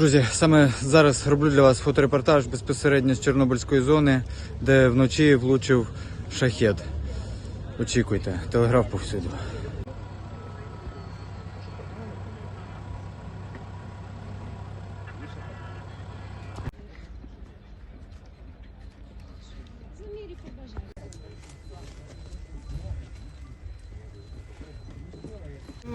Друзі, саме зараз роблю для вас фоторепортаж безпосередньо з Чорнобильської зони, де вночі влучив шахет. Очікуйте, телеграф повсюду.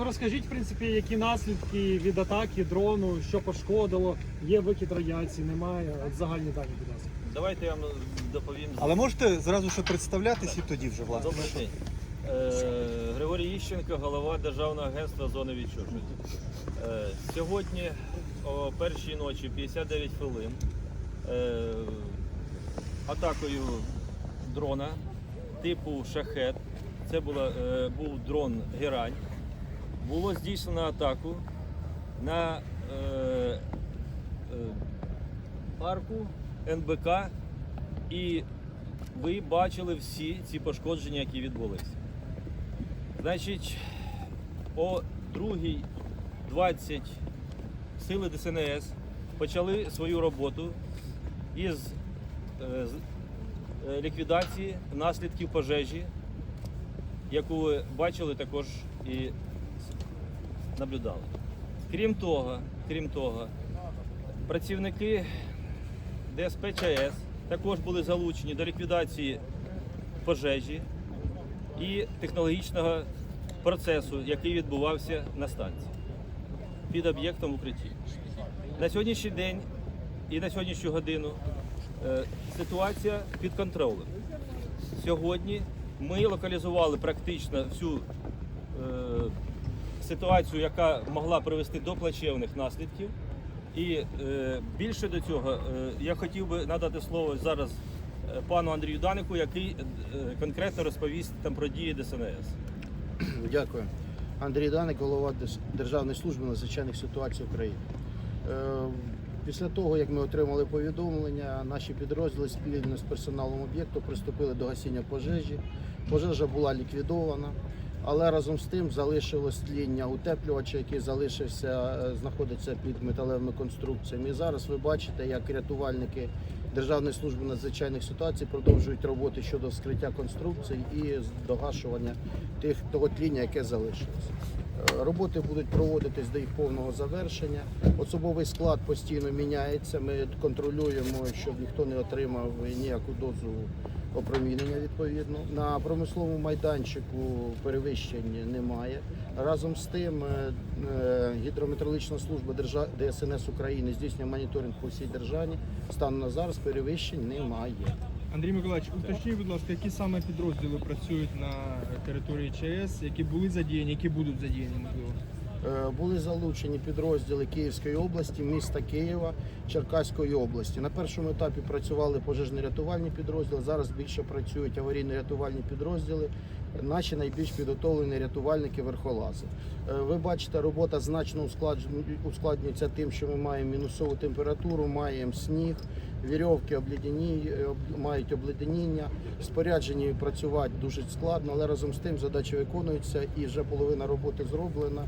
Розкажіть, в принципі, які наслідки від атаки дрону, що пошкодило, є викид радіації, немає. От загальні дані, будь ласка. Давайте я вам доповім. Але можете зразу ще представлятись і тоді вже власне. Добрий день. Е, Григорій Іщенко, голова Державного агентства зони відчуження. Е, сьогодні о першій ночі 59 хвилин е, атакою дрона типу шахет. Це була, е, був дрон Герань. Було здійснено атаку на е, е, парку НБК і ви бачили всі ці пошкодження, які відбулися. Значить, о 2.20 сили ДСНС почали свою роботу із е, е, ліквідації наслідків пожежі, яку ви бачили також і наблюдали. Крім того, крім того, працівники ДСП ЧАЕС також були залучені до ліквідації пожежі і технологічного процесу, який відбувався на станції під об'єктом укритті. На сьогоднішній день і на сьогоднішню годину е, ситуація під контролем. Сьогодні ми локалізували практично всю е, ситуацію, яка могла привести до плачевних наслідків. І е, більше до цього е, я хотів би надати слово зараз е, пану Андрію Данику, який е, конкретно розповість там про дії ДСНС. Дякую. Андрій Даник, голова Державної служби надзвичайних ситуацій України. Е, Після того, як ми отримали повідомлення, наші підрозділи спільно з персоналом об'єкту приступили до гасіння пожежі. Пожежа була ліквідована, але разом з тим залишилось тління утеплювача, який залишився, е, знаходиться під металевими конструкціями. І зараз ви бачите, як рятувальники Державної служби надзвичайних ситуацій продовжують роботи щодо вскриття конструкцій і догашування тих того тління, яке залишилось. Е, Роботи будуть проводитись до їх повного завершення. Особовий склад постійно міняється. Ми контролюємо, щоб ніхто не отримав ніяку дозу опромінення відповідно. На промисловому майданчику перевищень немає. Разом з тим, е, е, гідрометеорологічна служба ДСНС України здійснює моніторинг по всій державі. Станом на зараз перевищень немає. Андрій Миколаївич, уточніть, будь ласка, які саме підрозділи працюють на території ЧАЕС, які були задіяні, які будуть задіяні, можливо? Е, Були залучені підрозділи Київської області, міста Києва, Черкаської області. На першому етапі працювали пожежно-рятувальні підрозділи. Зараз більше працюють аварійно-рятувальні підрозділи. Наші найбільш підготовлені рятувальники верхолази. Е, Ви бачите, робота значно ускладнюється тим, що ми маємо мінусову температуру, маємо сніг, вірьовки обледені, е, мають обледеніння. Споряджені працювати дуже складно, але разом з тим задача виконується і вже половина роботи зроблена.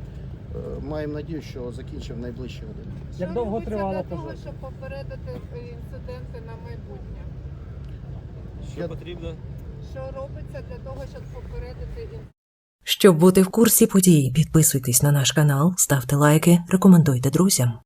Е, Маємо надію, що закінчив найближчі години. Як довго тривала для того, пожежа? щоб попередити інциденти на майбутнє? Що потрібно? Що робиться для того, щоб попередити інциденти? Щоб бути в курсі подій, підписуйтесь на наш канал, ставте лайки, рекомендуйте друзям.